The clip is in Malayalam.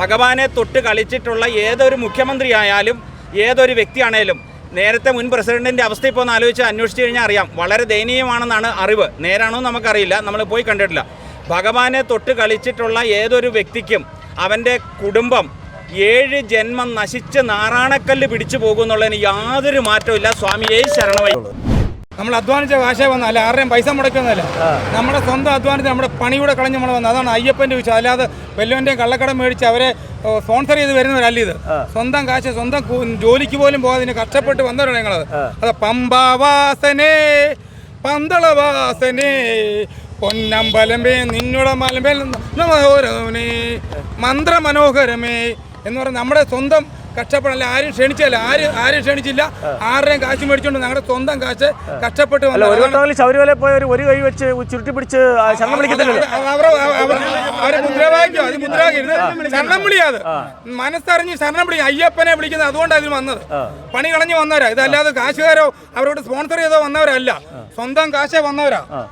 ഭഗവാനെ തൊട്ട് കളിച്ചിട്ടുള്ള ഏതൊരു മുഖ്യമന്ത്രി ആയാലും ഏതൊരു വ്യക്തിയാണേലും നേരത്തെ മുൻ പ്രസിഡന്റിന്റെ അവസ്ഥ ഇപ്പോൾ ഒന്ന് ആലോചിച്ച് അന്വേഷിച്ച് കഴിഞ്ഞാൽ അറിയാം. വളരെ ദയനീയമാണെന്നാണ് അറിവ്. നേരാണോ നമുക്കറിയില്ല. നമ്മൾ പോയി കണ്ടിട്ടില്ല. ഭഗവാനെ തൊട്ട് കളിച്ചിട്ടുള്ള ഏതൊരു വ്യക്തിക്കും അവന്റെ കുടുംബം ഏഴ് ജന്മം നശിച്ച് നാറാണക്കല്ല് പിടിച്ചു പോകുന്നുള്ളതിന് യാതൊരു മാറ്റവും സ്വാമിയെ ശരണമായി. നമ്മൾ അധ്വാനിച്ച ഭാഷ വന്ന അല്ല ആരുടെയും പൈസ മുടക്കുന്നതല്ല. നമ്മുടെ സ്വന്തം അധ്വാനത്തിൽ നമ്മുടെ പണിയൂടെ കളഞ്ഞ് നമ്മൾ വന്നത്. അതാണ് അയ്യപ്പന്റെ വിഷയം അല്ലാതെ വല്ലവന്റെയും കള്ളക്കടം മേടിച്ച് അവരെ സ്പോൺസർ ചെയ്ത് വരുന്നവരല്ല ഇത്. സ്വന്തം കാശ് സ്വന്തം ജോലിക്ക് പോലും പോകാതെ കഷ്ടപ്പെട്ട് വന്നവരാണ് ഞങ്ങൾ അത് പമ്പാവാസനേ പന്തളവാസനേ പൊന്നമ്പലമേ നിന്നുടെ മലമേ മനോഹരമേ മന്ത്രമനോഹരമേ എന്ന് പറഞ്ഞാൽ നമ്മുടെ സ്വന്തം കഷ്ടപ്പെടല്ല. ആരും ക്ഷണിച്ചല്ല ആര് ആരും ക്ഷണിച്ചില്ല. ആരുടെയും കാശ് മേടിച്ചോണ്ട് ഞങ്ങളുടെ സ്വന്തം കാശ് കഷ്ടപ്പെട്ട് ശബരിമല പോയ ഒരു കൈ വെച്ച് ചുരുട്ടി പിടിച്ച് ശരണം വിളിക്കത്തില്ലല്ലോ. അവരെ അവരെ- അവരെ മുദ്രാവാക്യം. അത് മുദ്രാവാക്യം. ഇത് ശരണം വിളിയാത്. മനസ്സറിഞ്ഞ് ശരണം വിളിക്കും. അയ്യപ്പനെ വിളിക്കുന്നത് അതുകൊണ്ടാണ് ഇതിൽ വന്നത്. പണി കളഞ്ഞ് വന്നവരാ. ഇതല്ലാതെ കാശുകാരോ അവരോട് സ്പോൺസർ ചെയ്തോ വന്നവരല്ല. സ്വന്തം കാശേ വന്നവരാ.